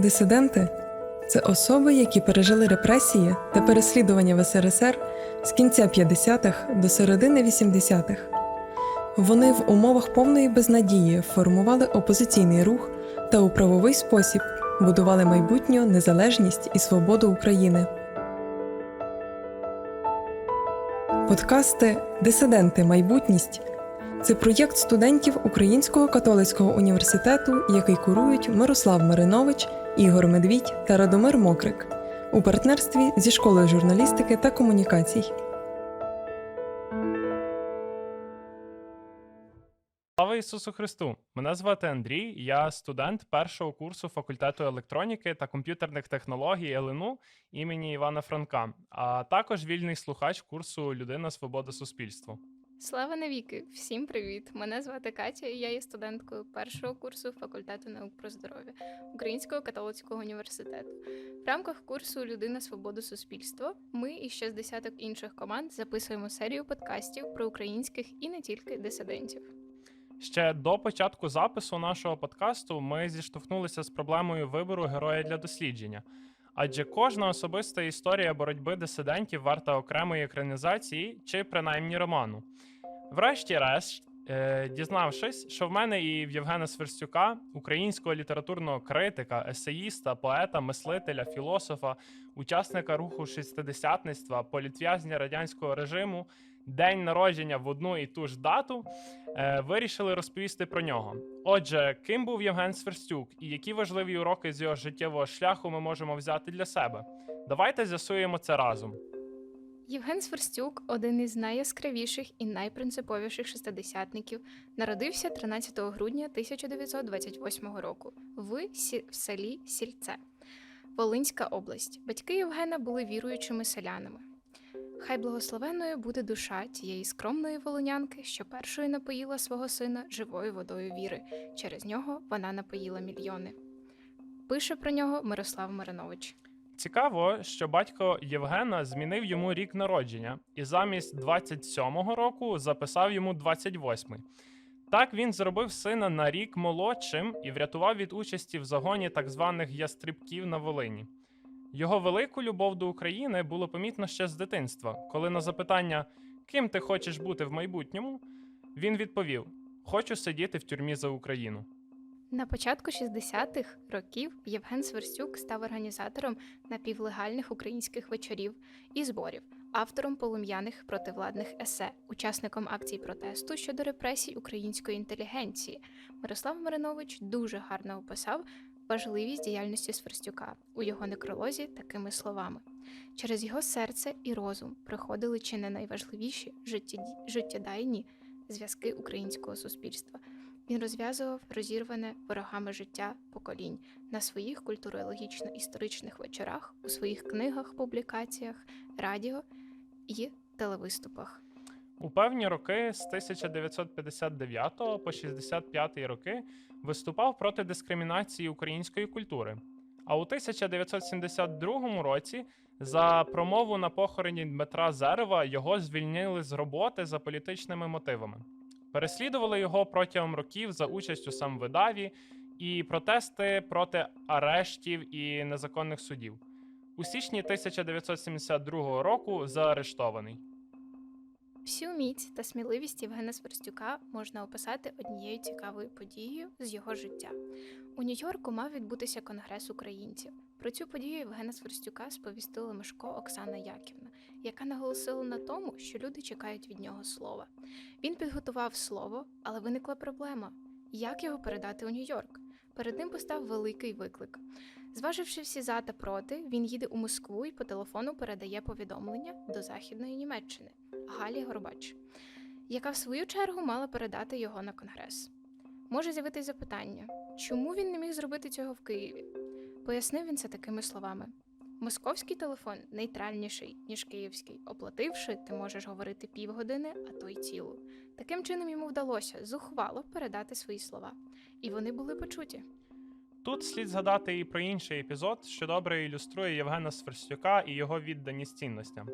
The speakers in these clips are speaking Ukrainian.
Дисиденти це особи, які пережили репресії та переслідування в СРСР з кінця 50-х до середини 80-х. Вони в умовах повної безнадії формували опозиційний рух та у правовий спосіб будували майбутню незалежність і свободу України. Подкасти Дисиденти Майбутність це проєкт студентів Українського католицького університету, який курують Мирослав Маринович, Ігор Медвідь та Радомир Мокрик у партнерстві зі школою журналістики та комунікацій. Слава Ісусу Христу! Мене звати Андрій, я студент першого курсу факультету електроніки та комп'ютерних технологій ЛНУ імені Івана Франка, а також вільний слухач курсу Людина, Свобода, Суспільство. Слава навіки! Всім привіт! Мене звати Катя, і я є студенткою першого курсу факультету наук про здоров'я Українського католицького університету. В рамках курсу Людина, свобода, суспільство ми і ще з десяток інших команд записуємо серію подкастів про українських і не тільки дисидентів. Ще до початку запису нашого подкасту ми зіштовхнулися з проблемою вибору героя для дослідження. Адже кожна особиста історія боротьби дисидентів варта окремої екранізації чи принаймні роману. Врешті-решт, е, дізнавшись, що в мене і в Євгена Сверстюка, українського літературного критика, есеїста, поета, мислителя, філософа, учасника руху шістидесятництва, політв'язня радянського режиму, день народження в одну і ту ж дату, е, вирішили розповісти про нього. Отже, ким був Євген Сверстюк і які важливі уроки з його життєвого шляху ми можемо взяти для себе? Давайте з'ясуємо це разом. Євген Сверстюк, один із найяскравіших і найпринциповіших шестидесятників, народився 13 грудня 1928 року в, Сі... в селі Сільце, Волинська область. Батьки Євгена були віруючими селянами. Хай благословенною буде душа тієї скромної волинянки, що першою напоїла свого сина живою водою віри. Через нього вона напоїла мільйони. Пише про нього Мирослав Маринович. Цікаво, що батько Євгена змінив йому рік народження і замість 27-го року записав йому 28-й. Так він зробив сина на рік молодшим і врятував від участі в загоні так званих ястрибків на Волині. Його велику любов до України було помітно ще з дитинства, коли на запитання, ким ти хочеш бути в майбутньому, він відповів: Хочу сидіти в тюрмі за Україну. На початку 60-х років Євген Сверстюк став організатором напівлегальних українських вечорів і зборів, автором полум'яних противладних есе, учасником акцій протесту щодо репресій української інтелігенції. Мирослав Маринович дуже гарно описав важливість діяльності Сверстюка у його некролозі такими словами: через його серце і розум приходили чи не найважливіші життєдайні зв'язки українського суспільства. Він розв'язував розірване ворогами життя поколінь на своїх культурологічно-історичних вечорах, у своїх книгах, публікаціях, радіо і телевиступах. У певні роки з 1959 по 65 роки виступав проти дискримінації української культури. А у 1972 році за промову на похороні Дмитра Зерева його звільнили з роботи за політичними мотивами. Переслідували його протягом років за участь у самвидаві і протести проти арештів і незаконних судів. У січні 1972 року заарештований. Всю міць та сміливість Євгена Сверстюка можна описати однією цікавою подією з його життя. У Нью-Йорку мав відбутися конгрес українців. Про цю подію Євгена Сверстюка сповістила Мишко Оксана Яківна, яка наголосила на тому, що люди чекають від нього слова. Він підготував слово, але виникла проблема: як його передати у Нью-Йорк? Перед ним постав великий виклик. Зваживши всі за та проти, він їде у Москву і по телефону передає повідомлення до Західної Німеччини Галі Горбач, яка в свою чергу мала передати його на конгрес. Може з'явитись запитання, чому він не міг зробити цього в Києві? Пояснив він це такими словами: Московський телефон нейтральніший, ніж київський. Оплативши, ти можеш говорити півгодини, а то й цілу. Таким чином йому вдалося зухвало передати свої слова, і вони були почуті. Тут слід згадати і про інший епізод, що добре ілюструє Євгена Сверстюка і його відданість цінностям.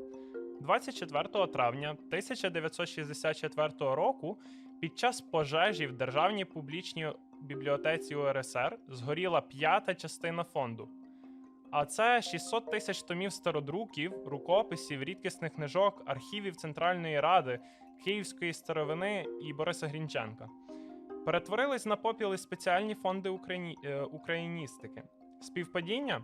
24 травня 1964 року під час пожежі в державній публічній бібліотеці УРСР згоріла п'ята частина фонду. А це 600 тисяч томів стародруків, рукописів, рідкісних книжок, архівів Центральної Ради, Київської старовини і Бориса Грінченка. Перетворились на попіл і спеціальні фонди україні... е, україністики. Співпадіння?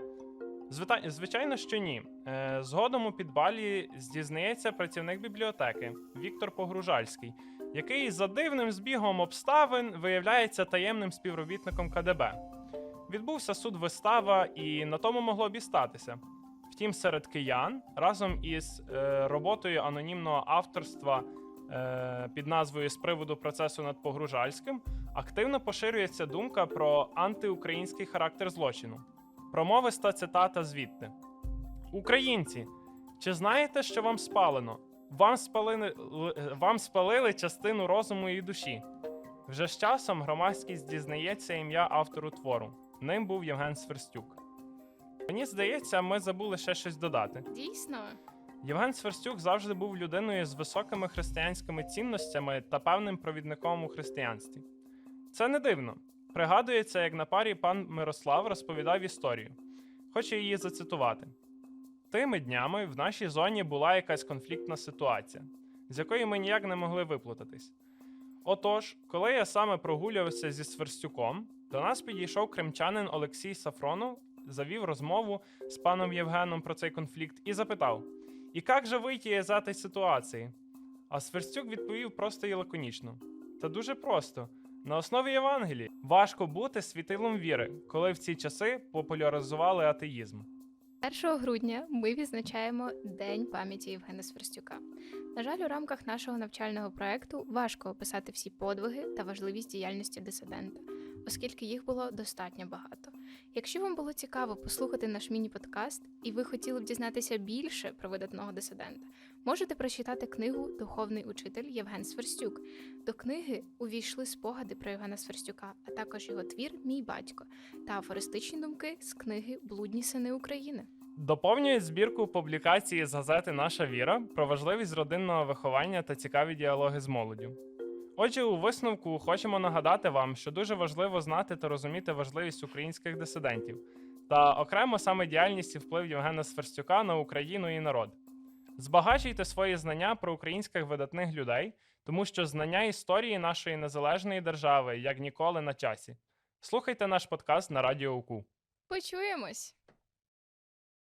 Звичайно, що ні. Е, Згодом у підвалі здізнається працівник бібліотеки Віктор Погружальський, який за дивним збігом обставин виявляється таємним співробітником КДБ. Відбувся суд вистава, і на тому могло б і статися. Втім, серед киян разом із е, роботою анонімного авторства е, під назвою з приводу процесу над Погружальським активно поширюється думка про антиукраїнський характер злочину. Промовиста цитата звідти: Українці, чи знаєте, що вам спалено? Вам спалили, вам спалили частину розуму і душі. Вже з часом громадськість дізнається ім'я автору твору. Ним був Євген Сверстюк. Мені здається, ми забули ще щось додати. Дійсно, Євген Сверстюк завжди був людиною з високими християнськими цінностями та певним провідником у християнстві. Це не дивно. Пригадується, як на парі пан Мирослав розповідав історію. Хочу її зацитувати. Тими днями в нашій зоні була якась конфліктна ситуація, з якої ми ніяк не могли виплутатись. Отож, коли я саме прогулювався зі Сверстюком, до нас підійшов кримчанин Олексій Сафронов, завів розмову з паном Євгеном про цей конфлікт і запитав: І як же вийти із цієї ситуації? А Сверстюк відповів просто і лаконічно: Та дуже просто. На основі Євангелії важко бути світилом віри, коли в ці часи популяризували атеїзм. 1 грудня ми відзначаємо День пам'яті Євгена Сверстюка. На жаль, у рамках нашого навчального проекту важко описати всі подвиги та важливість діяльності дисидента, оскільки їх було достатньо багато. Якщо вам було цікаво послухати наш міні-подкаст і ви хотіли б дізнатися більше про видатного дисидента, можете прочитати книгу Духовний учитель Євген Сверстюк. До книги увійшли спогади про Євгена Сверстюка, а також його твір Мій батько та афористичні думки з книги Блудні сини України. Доповнюють збірку публікації з газети Наша віра про важливість родинного виховання та цікаві діалоги з молоддю. Отже, у висновку хочемо нагадати вам, що дуже важливо знати та розуміти важливість українських дисидентів та окремо саме діяльність і вплив Євгена Сверстюка на Україну і народ. Збагачуйте свої знання про українських видатних людей, тому що знання історії нашої незалежної держави як ніколи на часі. Слухайте наш подкаст на Радіо УКУ. Почуємось!